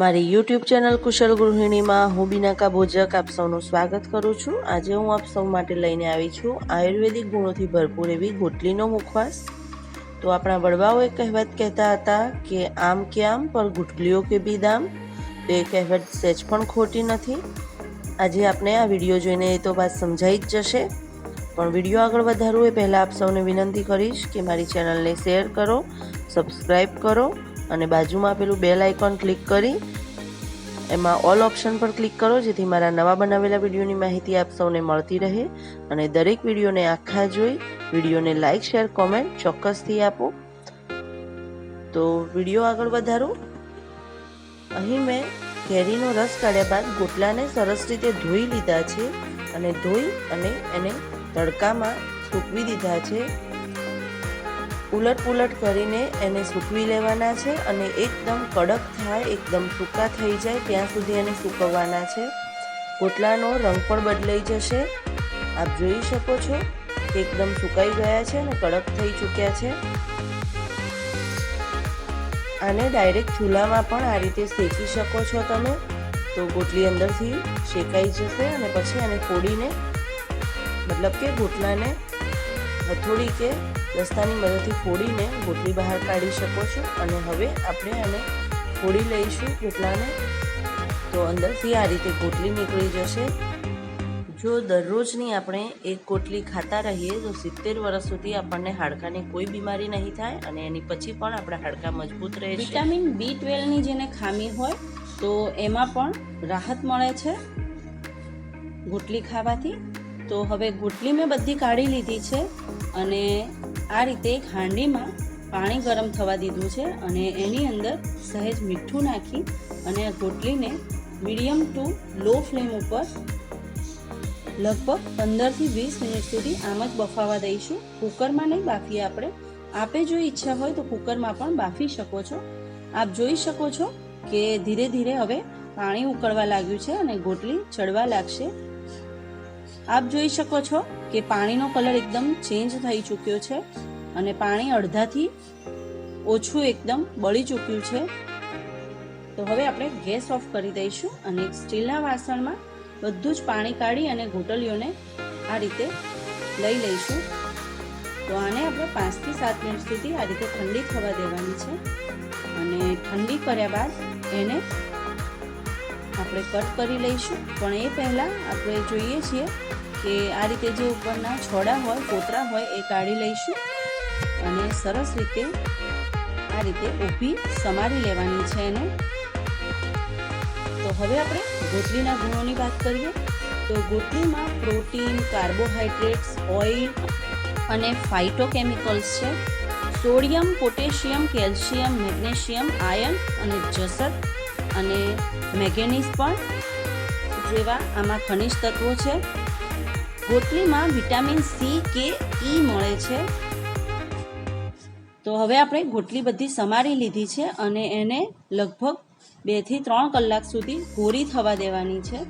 મારી YouTube channel કુશળ ગૃહિણીમાં હું બિનાકા ભોજક આપ સૌનું સ્વાગત કરું છું. આજે હું આપ સૌ માટે લઈને આવી છું આયુર્વેદિક ગુણોથી ભરપૂર એવી ગોટલીનો મુખવાસ. તો આપણા વડવાઓ એક કહેવત કહેતા હતા કે આમ કે આમ પર ગુટલીઓ કે બી દામ. તો એ કહેવત સહેજ પણ ખોટી નથી. આજે આપણે આ વીડિયો જોઈને એ તો વાત સમજાઈ જ જશે. પણ વીડિયો આગળ વધારવું એ પહેલાં આપ સૌને વિનંતી કરીશ કે મારી ચેનલને શેર કરો સબસ્ક્રાઈબ કરો અને બાજુમાં પેલું બેલ આઇકોન ક્લિક કરી, એમાં ઓલ ઓપ્શન પર ક્લિક કરો, જેથી મારા નવા બનાવેલા વિડીયોની માહિતી આપ સૌને મળતી રહે અને દરેક વિડીયોને આખા જોઈ, વિડીયોને લાઇક શેર કોમેન્ટ ચોક્કસથી આપો. તો વીડિયો આગળ વધારો. અહીં મેં કેરીનો રસ કાઢ્યા બાદ ગોટલાને સરસ રીતે ધોઈ લીધા છે અને ધોઈ અને એને તડકામાં સૂકવી દીધા છે. ઉલટ પુલટ કરીને એને સૂકવી લેવાના છે અને એકદમ કડક થાય, એકદમ સૂકા થઈ જાય ત્યાં સુધી એને સૂકવવાના છે. કોટલાનો રંગ પણ બદલાઈ જશે. આપ જોઈ શકો છો એકદમ સુકાઈ ગયા છે અને કડક થઈ ચૂક્યા છે. આને ડાયરેક્ટ ચૂલામાં પણ આ રીતે શેકી શકો છો તમે. તો ગોટલી અંદરથી શેકાઈ જશે અને પછી આને ફોડીને, મતલબ કે ગોટલાને હથોડી કે દસ્તાની મદદથી ફોડીને ગોટલી બહાર કાઢી શકો છો. અને હવે આપણે આને ફોડી લઈશું ગોટલાને તો અંદરથી આ રીતે ગોટલી નીકળી જશે. જો દરરોજની આપણે એક ગોટલી ખાતા રહીએ, તો સિત્તેર વર્ષ સુધી આપણને હાડકાની કોઈ બીમારી નહીં થાય અને એની પછી પણ આપણા હાડકા મજબૂત રહેશે વિટામિન બી ટ્વેલ્વની જેને ખામી હોય, તો એમાં પણ રાહત મળે છે ગુટલી ખાવાથી. તો હવે ગુટલી મેં બધી કાઢી લીધી છે અને આ રીતે એક હાંડીમાં પાણી ગરમ થવા દીધું છે અને એની અંદર સહેજ મીઠું નાખી અને આ ગોટલીને મીડિયમ ટુ લો ફ્લેમ ઉપર લગભગ પંદરથી વીસ મિનિટ સુધી આમ જ બફાવા દઈશું. કુકરમાં નહીં બાફીએ આપણે. આપે જો ઈચ્છા હોય તો કુકરમાં પણ બાફી શકો છો. આપ જોઈ શકો છો કે ધીરે ધીરે હવે પાણી ઉકળવા લાગ્યું છે અને ગોટલી ચડવા લાગશે. આપ જોઈ શકો છો કે પાણીનો કલર એકદમ ચેન્જ થઈ ચૂક્યો છે અને પાણી અડધાથી ઓછું એકદમ બળી ચૂક્યું છે. તો હવે આપણે ગેસ ઓફ કરી દઈશું અને એક સ્ટીલના વાસણમાં બધું જ પાણી કાઢી અને ઘૂંટલીઓને આ રીતે લઈ લઈશું. તો આને આપણે પાંચથી સાત મિનિટ સુધી આ રીતે ઠંડી થવા દેવાની છે અને ઠંડી કર્યા બાદ એને આપણે કટ કરી લઈશું. પણ એ પહેલાં આપણે જોઈએ છીએ કે આ રીતે જે ઉપરના છોડા હોય, કોતરા હોય, એ કાઢી લઈશું અને સરસ રીતે આ રીતે ઊભી સમારી લેવાની છે એને. તો હવે આપણે ગોટલીના ગુણોની વાત કરીએ. તો ગોટલીમાં પ્રોટીન કાર્બોહાઈડ્રેટ્સ ઓઇલ અને ફાઇટોકેમિકલ્સ છે. Sodium, potassium, calcium, magnesium iron અને જસત અને મેગેનિઝ પણ જેવા આમાં ખનિજ તત્વો છે. ગોટલીમાં વિટામિન સી, કે, ઈ મળે છે. તો હવે આપણે ગોટલી બધી સમારી લીધી છે અને એને લગભગ બેથી ત્રણ કલાક સુધી ગોરી થવા દેવાની છે.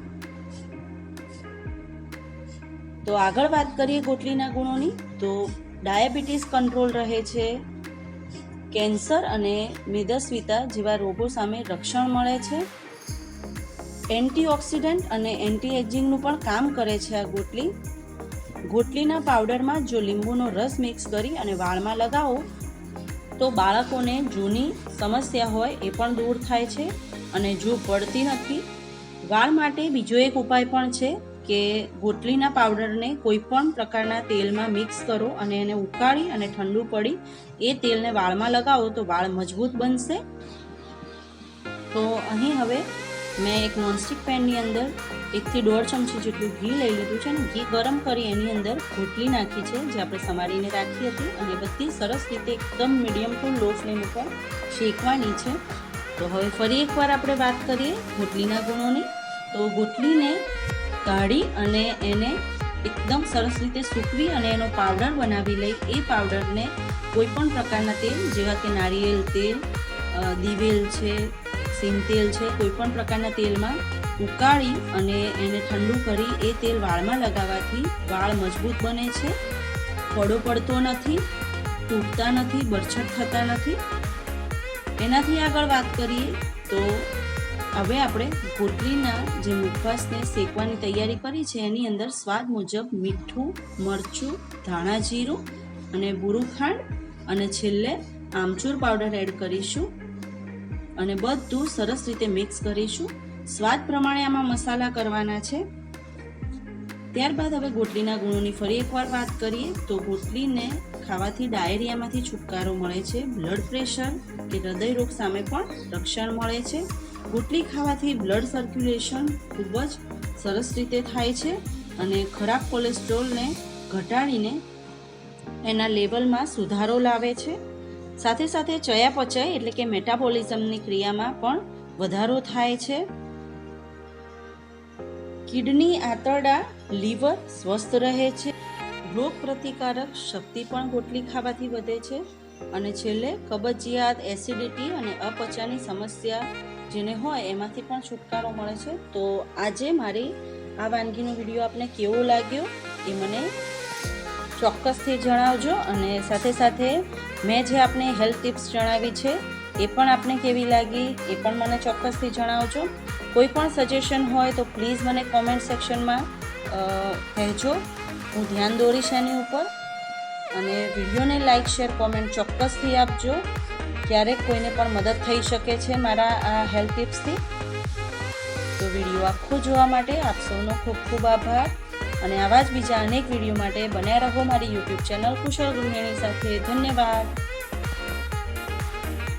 તો આગળ વાત કરીએ ગોટલીના ગુણોની. તો ડાયાબિટીસ કંટ્રોલ રહે છે, કેન્સર અને મેદસ્વીતા જેવા રોગો સામે રક્ષણ મળે છે. એન્ટીઓક્સિડન્ટ અને એન્ટી એજિંગનું પણ કામ કરે છે આ ગોટલી. ગોટલીના પાવડરમાં જો લીંબુનો રસ મિક્સ કરી અને વાળમાં લગાવો, તો બાળકોને જૂની સમસ્યા હોય એ પણ દૂર થાય છે અને જો પડતી નથી, વાળ માટે બીજો એક ઉપાય પણ છે કે ગોટલીના પાવડરને કોઈ પણ પ્રકારના તેલમાં મિક્સ કરો અને એને ઉકાળી અને ઠંડુ પડી એ તેલને વાળમાં લગાવો તો વાળ મજબૂત બનશે. તો અહીં હવે મેં એક નોનસ્ટિક પેનની અંદર એકથી દોઢ ચમચી જેટલું ઘી લઈ લીધું છે અને ઘી ગરમ કરી એની અંદર ગોટલી નાખી છે, જે આપણે સમારીને રાખી હતી અને બધી સરસ રીતે એકદમ મીડિયમ ટુ લો ફ્લેમ ઉપર શેકવાની છે. તો હવે ફરી એકવાર આપણે વાત કરીએ ગોટલીના ગુણોની. તો ગોટલીને કાઢી અને એને એકદમ સરસ રીતે સૂકવી અને એનો પાવડર બનાવી લઈ. એ પાવડરને કોઈ પણ પ્રકારના તેલ, જેવા કે નારિયેલ તેલ દિવેલ છે સિંગ તેલ છે કોઈ પણ પ્રકારના તેલમાં ઉકાળી અને એને ઠંડુ કરી એ તેલ વાળમાં લગાવવાથી વાળ મજબૂત બને છે. ફળો પડતો નથી, તૂટતા નથી, બરછટ થતા નથી. એનાથી આગળ વાત કરીએ તો હવે આપણે ગોટલીના જે મુખવાસને શેકવાની તૈયારી કરી છે, એની અંદર સ્વાદ મુજબ મીઠું, મરચું, ધાણા જીરું અને બુરું ખાંડ અને છેલ્લે આમચૂર પાવડર એડ કરીશું. અને બધું સરસ રીતે મિક્સ કરીશું. સ્વાદ પ્રમાણે આમાં મસાલા કરવાના છે. ત્યારબાદ હવે ગોટલીના ગુણોની ફરી એકવાર વાત કરીએ તો ગોટલીને ખાવાથી ડાયરિયામાંથી છુટકારો મળે છે બ્લડ પ્રેશર કે હૃદય રોગ સામે પણ રક્ષણ મળે છે. ગોટલી ખાવાથી બ્લડ સર્ક્યુલેશન ખૂબ જ સરસ રીતે થાય છે અને ખરાબ કોલેસ્ટ્રોલને ઘટાડીને એના લેવલમાં સુધારો લાવે છે. સાથે સાથે ચયાપચય એટલે કે મેટાબોલિઝમની ક્રિયામાં પણ વધારો થાય છે. કિડની આંતરડા, લીવર સ્વસ્થ રહે છે. રોગ પ્રતિકારક શક્તિ પણ ગોટલી ખાવાથી વધે છે અને છેલ્લે કબજિયાત એસિડિટી અને અપચાની સમસ્યા જેને હોય એમાંથી પણ છુટકારો મળે છે. તો આજે મારી આ વાનગીનો વીડિયો આપને કેવો લાગ્યો એ મને ચોક્કસથી જણાવજો અને સાથે સાથે મેં જે આપને હેલ્થ ટિપ્સ જણાવી છે, એ પણ આપને કેવી લાગી, એ પણ મને ચોક્કસથી જણાવજો. કોઈ પણ સજેશન હોય તો પ્લીઝ મને કોમેન્ટ સેક્શનમાં કહેજો. હું ધ્યાન દોરીશ એની ઉપર. અને વિડીયોને લાઇક શેર કોમેન્ટ ચોક્કસથી આપજો. ક્યારેક કોઈને પણ મદદ થઈ શકે છે મારા આ હેલ્થ ટિપ્સથી. તો વીડિયો આખો જોવા માટે આપ સૌનો ખૂબ ખૂબ આભાર. અને આવા જ બીજા અનેક વીડિયો માટે બન્યા રહો મારી યુટ્યુબ ચેનલ કુશળ ગૃહિણી સાથે. ધન્યવાદ.